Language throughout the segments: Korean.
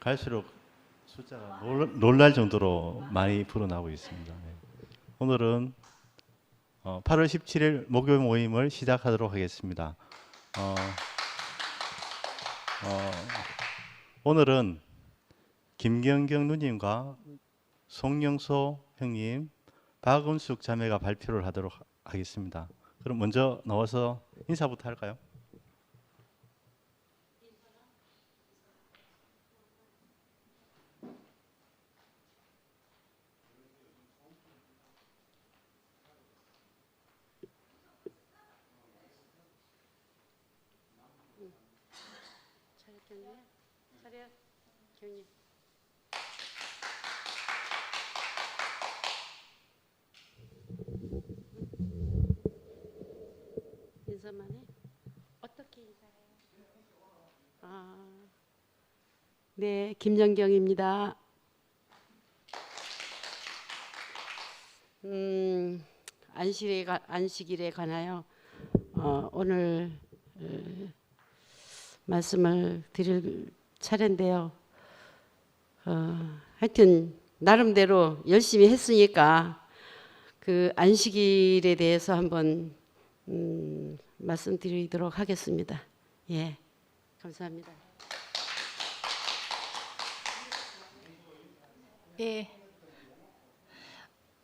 갈수록 숫자가 놀, 놀랄 정도로 많이 불어나고 있습니다. 네. 오늘은 어, 8월 17일 목요일 모임을 시작하도록 하겠습니다. 어, 어, 오늘은 김경경 누님과 송영소 형님, 박은숙 자매가 발표를 하도록 하- 하겠습니다. 그럼 먼저 나와서 인사부터 할까요? 차렷 경례. 차렷 경례. 인사만 해? 어떻게 인사해요? 아, 네, 김정경입니다. 음, 안식일에, 가- 안식일에 관하여 어, 오늘 어, 말씀을 드릴 차례인데요. 어, 하여튼 나름대로 열심히 했으니까 그 안식일에 대해서 한번 음, 말씀드리도록 하겠습니다. 예, 감사합니다. 예.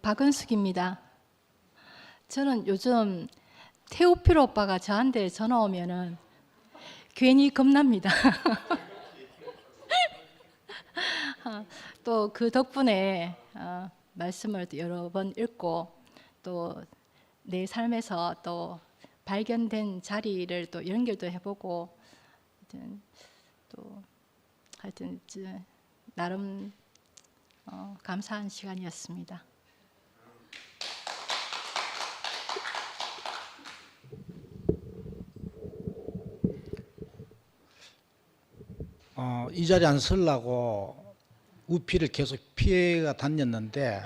박은숙입니다. 저는 요즘 태우필 오빠가 저한테 전화 오면은 괜히 겁납니다. 또 그 덕분에 어, 말씀을 또 여러 번 읽고 또 내 삶에서 또 발견된 자리를 또 연결도 해보고 하여튼 또 하여튼 저 나름 어, 감사한 시간이었습니다. 어, 이 자리에 안 서려고 우피를 계속 피해가 다녔는데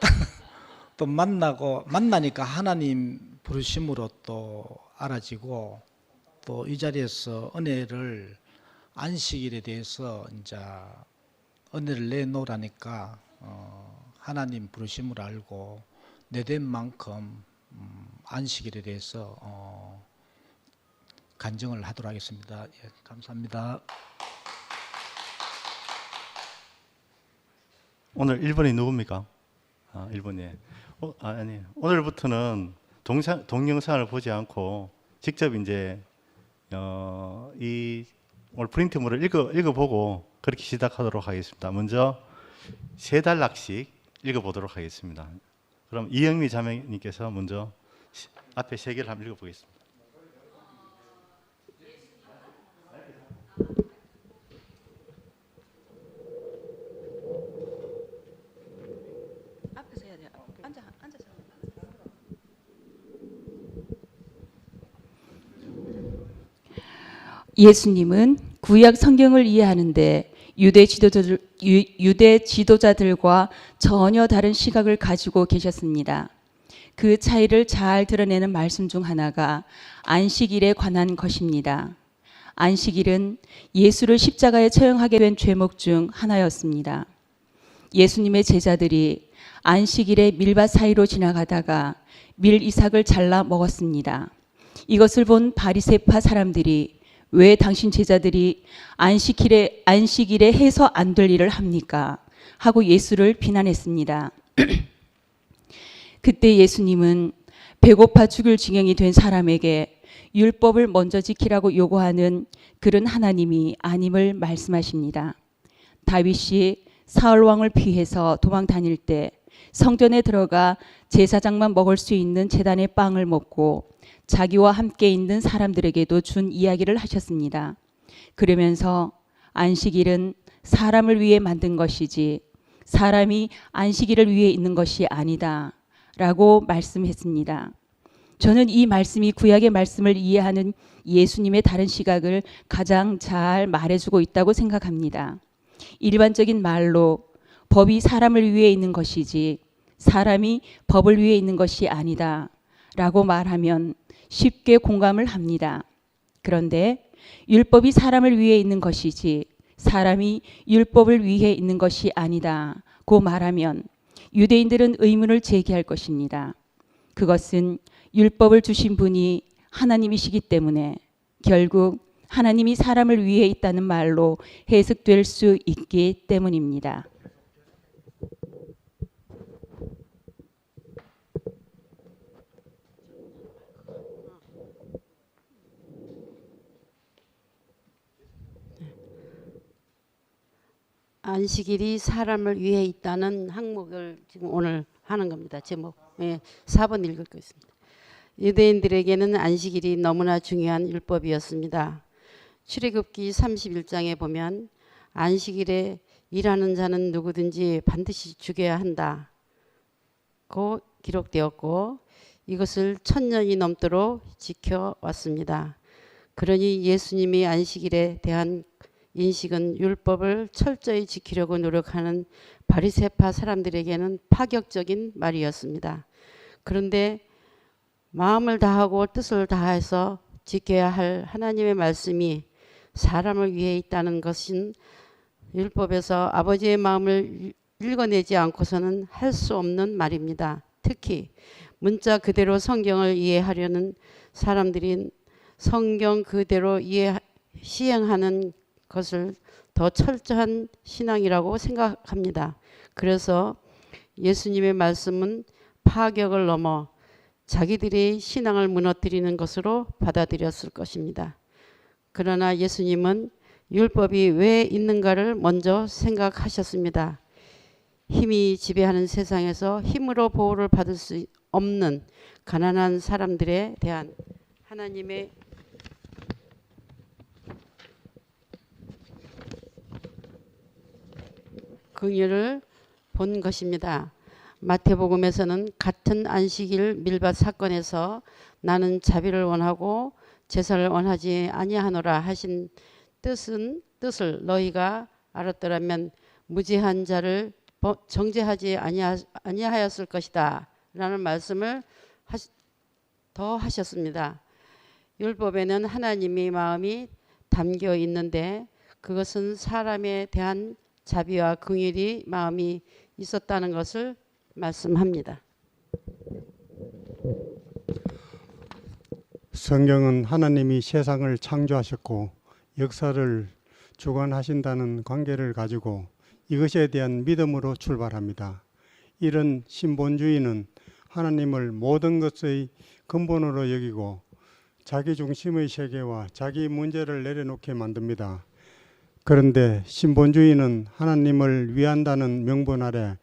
또 만나고 만나니까 하나님 부르심으로 또 알아지고 또 이 자리에서 은혜를 안식일에 대해서 이제 은혜를 내놓으라니까 어, 하나님 부르심을 알고 내된 만큼 음, 안식일에 대해서 어, 간증을 하도록 하겠습니다. 예, 감사합니다. 오늘 1번이 누굽니까? 아, 1번이. 어, 아, 아니. 오늘부터는 동상, 동영상을 보지 않고 직접 이제 어, 이 오늘 프린트물을 읽어 읽어보고 그렇게 시작하도록 하겠습니다. 먼저 세 단락씩 읽어보도록 하겠습니다. 그럼 이영미 자매님께서 먼저 시- 앞에 세 개를 한번 읽어보겠습니다. 앞에서 해야 돼요. 앉아 앉아서. 예수님은 구약 성경을 이해하는데 유대 지도자들 유- 유대 지도자들과 전혀 다른 시각을 가지고 계셨습니다. 그 차이를 잘 드러내는 말씀 중 하나가 안식일에 관한 것입니다. 안식일은 예수를 십자가에 처형하게 된 죄목 중 하나였습니다. 예수님의 제자들이 안식일에 밀밭 사이로 지나가다가 밀 이삭을 잘라 먹었습니다. 이것을 본 바리새파 사람들이 왜 당신 제자들이 안식일에 안식일에 해서 안 될 일을 합니까? 하고 예수를 비난했습니다. 그때 예수님은 배고파 죽을 지경이 된 사람에게 율법을 먼저 지키라고 요구하는 그런 하나님이 아님을 말씀하십니다. 다윗이 사울 왕을 피해서 도망 다닐 때 성전에 들어가 제사장만 먹을 수 있는 제단의 빵을 먹고 자기와 함께 있는 사람들에게도 준 이야기를 하셨습니다. 그러면서 안식일은 사람을 위해 만든 것이지 사람이 안식일을 위해 있는 것이 아니다. 라고 말씀했습니다. 저는 이 말씀이 구약의 말씀을 이해하는 예수님의 다른 시각을 가장 잘 말해주고 있다고 생각합니다. 일반적인 말로 법이 사람을 위해 있는 것이지 사람이 법을 위해 있는 것이 아니다. 라고 말하면 쉽게 공감을 합니다. 그런데 율법이 사람을 위해 있는 것이지 사람이 율법을 위해 있는 것이 아니다. 고 말하면 유대인들은 의문을 제기할 것입니다. 그것은 율법을 주신 분이 하나님이시기 때문에 결국 하나님이 사람을 위해 있다는 말로 해석될 수 있기 때문입니다. 안식일이 사람을 위해 있다는 항목을 지금 오늘 하는 겁니다. 제목. 예, 4번 읽을 거 있습니다. 유대인들에게는 안식일이 너무나 중요한 율법이었습니다. 출애굽기 31장에 보면 안식일에 일하는 자는 누구든지 반드시 죽여야 한다. 고 기록되었고 이것을 천년이 넘도록 지켜왔습니다. 그러니 예수님이 안식일에 대한 인식은 율법을 철저히 지키려고 노력하는 바리새파 사람들에게는 파격적인 말이었습니다. 그런데 마음을 다하고 뜻을 다해서 지켜야 할 하나님의 말씀이 사람을 위해 있다는 것은 율법에서 아버지의 마음을 읽어내지 않고서는 할 수 없는 말입니다. 특히 문자 그대로 성경을 이해하려는 사람들이 성경 그대로 이해 시행하는 것을 더 철저한 신앙이라고 생각합니다. 그래서 예수님의 말씀은 파격을 넘어 자기들의 신앙을 무너뜨리는 것으로 받아들였을 것입니다. 그러나 예수님은 율법이 왜 있는가를 먼저 생각하셨습니다. 힘이 지배하는 세상에서 힘으로 보호를 받을 수 없는 가난한 사람들에 대한 하나님의 긍휼을 본 것입니다. 마태복음에서는 같은 안식일 밀밭 사건에서 나는 자비를 원하고 제사를 원하지 아니하노라 하신 뜻은 뜻을 너희가 알았더라면 무지한 자를 버- 정죄하지 아니하, 아니하였을 것이다 라는 말씀을 더 하셨습니다. 율법에는 하나님의 마음이 담겨 있는데 그것은 사람에 대한 자비와 긍휼이 마음이 있었다는 것을 말씀합니다. 성경은 하나님이 세상을 창조하셨고 역사를 주관하신다는 관계를 가지고 이것에 대한 믿음으로 출발합니다. 이런 신본주의는 하나님을 모든 것의 근본으로 여기고 자기 중심의 세계와 자기 문제를 내려놓게 만듭니다. 그런데 신본주의는 하나님을 위한다는 명분 아래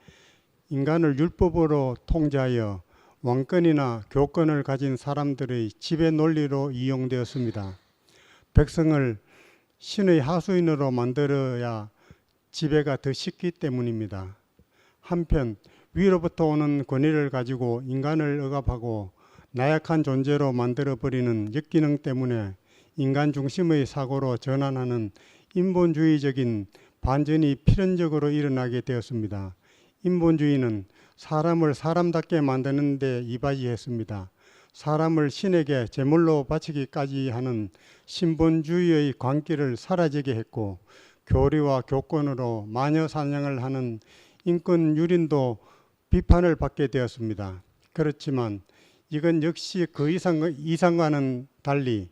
인간을 율법으로 통제하여 왕권이나 교권을 가진 사람들의 지배 논리로 이용되었습니다. 백성을 신의 하수인으로 만들어야 지배가 더 쉽기 때문입니다. 한편 위로부터 오는 권위를 가지고 인간을 억압하고 나약한 존재로 만들어 버리는 역기능 때문에 인간 중심의 사고로 전환하는 인본주의적인 반전이 필연적으로 일어나게 되었습니다. 인본주의는 사람을 사람답게 만드는 데 이바지했습니다. 사람을 신에게 제물로 바치기까지 하는 신본주의의 광기를 사라지게 했고 교리와 교권으로 마녀 사냥을 하는 인권 유린도 비판을 받게 되었습니다. 그렇지만 이건 역시 그 이상, 이상과는 달리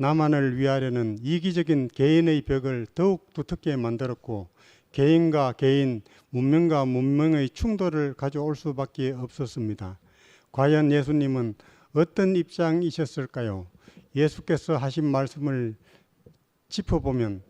나만을 위하려는 이기적인 개인의 벽을 더욱 두텁게 만들었고 개인과 개인, 문명과 문명의 충돌을 가져올 수밖에 없었습니다. 과연 예수님은 어떤 입장이셨을까요? 예수께서 하신 말씀을 짚어보면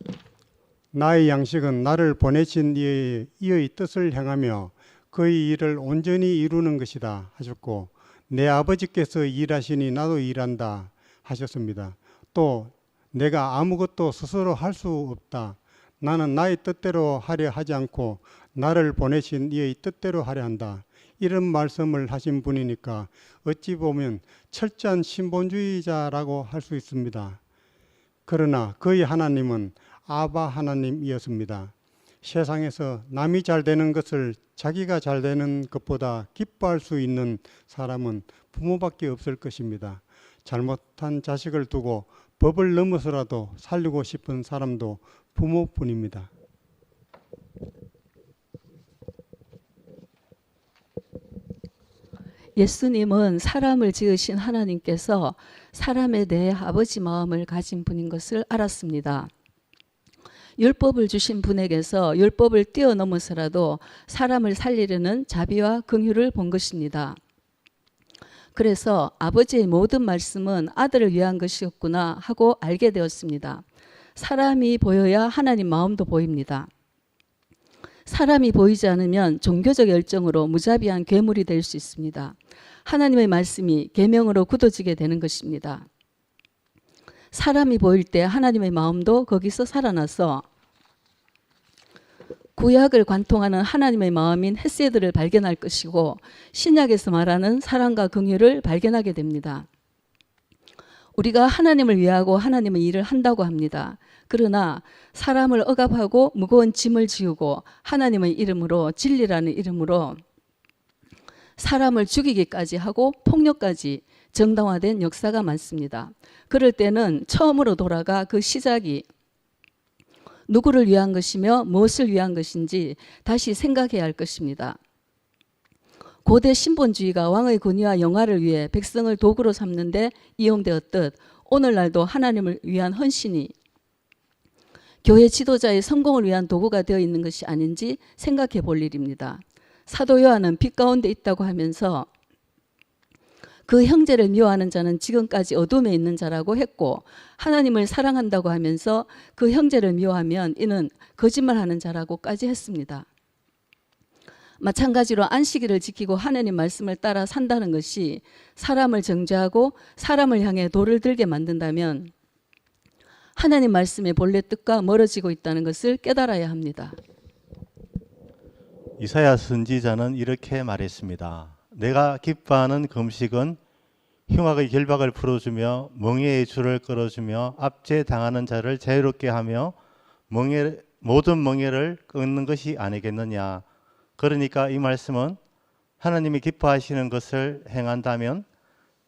나의 양식은 나를 보내신 이의, 이의 뜻을 행하며 그의 일을 온전히 이루는 것이다 하셨고 내 아버지께서 일하시니 나도 일한다 하셨습니다. 또 내가 아무것도 스스로 할 수 없다. 나는 나의 뜻대로 하려 하지 않고 나를 보내신 이의 뜻대로 하려 한다. 이런 말씀을 하신 분이니까 어찌 보면 철저한 신본주의자라고 할 수 있습니다. 그러나 그의 하나님은 아바 하나님이었습니다. 세상에서 남이 잘 되는 것을 자기가 잘 되는 것보다 기뻐할 수 있는 사람은 부모밖에 없을 것입니다. 잘못한 자식을 두고 법을 넘어서라도 살리고 싶은 사람도 부모뿐입니다. 예수님은 사람을 지으신 하나님께서 사람에 대해 아버지 마음을 가진 분인 것을 알았습니다. 율법을 주신 분에게서 율법을 뛰어넘어서라도 사람을 살리려는 자비와 긍휼을 본 것입니다. 그래서 아버지의 모든 말씀은 아들을 위한 것이었구나 하고 알게 되었습니다. 사람이 보여야 하나님 마음도 보입니다. 사람이 보이지 않으면 종교적 열정으로 무자비한 괴물이 될 수 있습니다. 하나님의 말씀이 계명으로 굳어지게 되는 것입니다. 사람이 보일 때 하나님의 마음도 거기서 살아나서 구약을 관통하는 하나님의 마음인 헤세드를 발견할 것이고 신약에서 말하는 사랑과 긍휼을 발견하게 됩니다. 우리가 하나님을 위하고 하나님의 일을 한다고 합니다. 그러나 사람을 억압하고 무거운 짐을 지우고 하나님의 이름으로 진리라는 이름으로 사람을 죽이기까지 하고 폭력까지 정당화된 역사가 많습니다. 그럴 때는 처음으로 돌아가 그 시작이 누구를 위한 것이며 무엇을 위한 것인지 다시 생각해야 할 것입니다. 고대 신본주의가 왕의 권위와 영화를 위해 백성을 도구로 삼는데 이용되었듯 오늘날도 하나님을 위한 헌신이 교회 지도자의 성공을 위한 도구가 되어 있는 것이 아닌지 생각해 볼 일입니다. 사도 요한은 빛 가운데 있다고 하면서 그 형제를 미워하는 자는 지금까지 어둠에 있는 자라고 했고 하나님을 사랑한다고 하면서 그 형제를 미워하면 이는 거짓말하는 자라고까지 했습니다. 마찬가지로 안식일을 지키고 하나님 말씀을 따라 산다는 것이 사람을 정죄하고 사람을 향해 돌을 들게 만든다면 하나님 말씀의 본래 뜻과 멀어지고 있다는 것을 깨달아야 합니다. 이사야 선지자는 이렇게 말했습니다. 내가 기뻐하는 금식은 흉악의 결박을 풀어주며 멍에의 줄을 끌어주며 압제 당하는 자를 자유롭게 하며 멍에 모든 멍에를 끊는 것이 아니겠느냐. 그러니까 이 말씀은 하나님이 기뻐하시는 것을 행한다면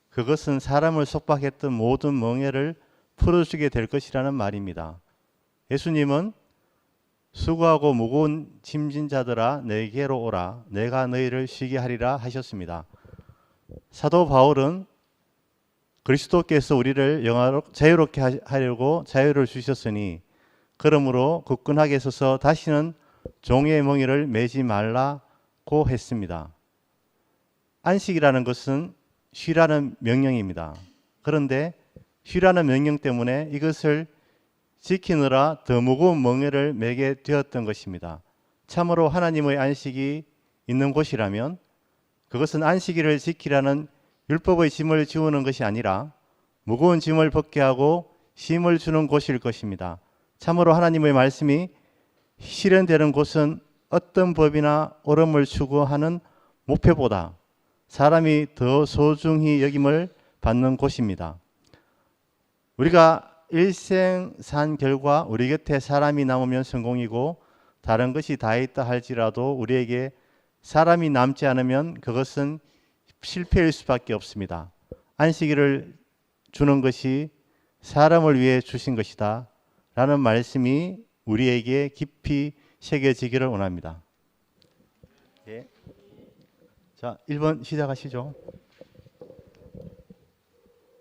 그것은 사람을 속박했던 모든 멍에를 풀어주게 될 것이라는 말입니다. 예수님은 수고하고 무거운 짐진 자들아 내게로 오라 내가 너희를 쉬게 하리라 하셨습니다. 사도 바울은 그리스도께서 우리를 영화로 자유롭게 하- 하려고 자유를 주셨으니 그러므로 굳건하게 서서 다시는 종의 멍에를 매지 말라고 했습니다. 안식이라는 것은 쉬라는 명령입니다. 그런데 쉬라는 명령 때문에 이것을 지키느라 더 무거운 멍에를 매게 되었던 것입니다. 참으로 하나님의 안식이 있는 곳이라면 그것은 안식일을 지키라는 율법의 짐을 지우는 것이 아니라 무거운 짐을 벗게 하고 쉼을 주는 곳일 것입니다. 참으로 하나님의 말씀이 실현되는 곳은 어떤 법이나 옳음을 추구하는 목표보다 사람이 더 소중히 여김을 받는 곳입니다. 우리가 일생 산 결과 우리 곁에 사람이 남으면 성공이고 다른 것이 다 있다 할지라도 우리에게 사람이 남지 않으면 그것은 실패일 수밖에 없습니다. 안식일을 주는 것이 사람을 위해 주신 것이다. 라는 말씀이 우리에게 깊이 새겨지기를 원합니다. 예. 자, 1번 시작하시죠.